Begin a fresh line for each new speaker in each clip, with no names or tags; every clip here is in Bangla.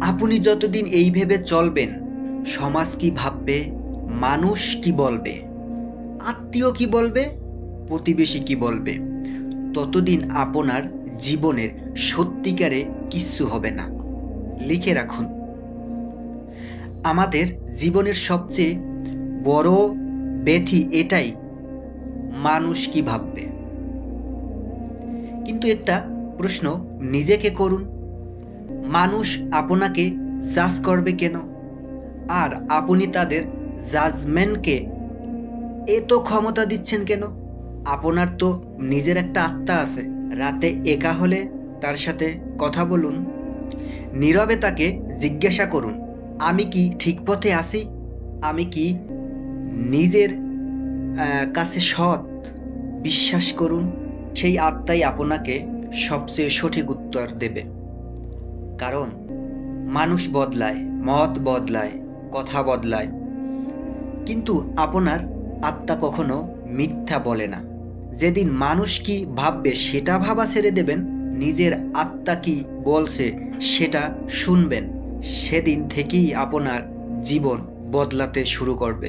আপনি যতদিন এই ভেবে চলবেন, সমাজ কি ভাববে, মানুষ কি বলবে, আত্মীয় কি বলবে, প্রতিবেশী কি বলবে, ততদিন আপনার জীবনের সত্যিকারে কিচ্ছু হবে না। লিখে রাখুন। আমাদের জীবনের সবচেয়ে বড় ব্যথি এটাই, মানুষ কি ভাববে। কিন্তু একটা প্রশ্ন নিজেকে করুন। মানুষ আপনাকে জাজ করবে কেন? আর আপনি তাদের জাজমেন্টকে এত ক্ষমতা দিচ্ছেন কেন? আপনার তো নিজের একটা আত্মা আছে। রাতে একা হলে তার সাথে কথা বলুন। নীরবে তাকে জিজ্ঞাসা করুন, আমি কি ঠিক পথে আছি? আমি কি নিজের কাছে সৎ? বিশ্বাস করুন, সেই আত্মাই আপনাকে সবচেয়ে সঠিক উত্তর দেবে। কারণ মানুষ বদলায়, মত বদলায়, কথা বদলায়। কিন্তু আপনার আত্মা কখনো মিথ্যা বলে না। যেদিন মানুষ কি ভাববে সেটা ভাবা ছেড়ে দেবেন, নিজের আত্মা কি বলছে সেটা শুনবেন। সেদিন থেকেই আপনার জীবন বদলাতে শুরু করবে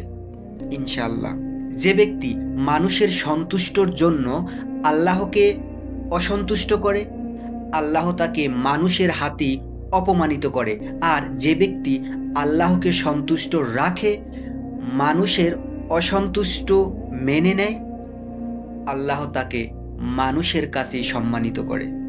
ইনশাল্লাহ যে ব্যক্তি মানুষের সন্তুষ্টর জন্য আল্লাহকে অসন্তুষ্ট করে আল্লাহ তাকে মানুষের হাতে অপমানিত করে। আর যে ব্যক্তি আল্লাহকে সন্তুষ্ট রাখে, মানুষের অসন্তুষ্ট মেনে নেয়, আল্লাহ তাকে মানুষের কাছেই সম্মানিত করে।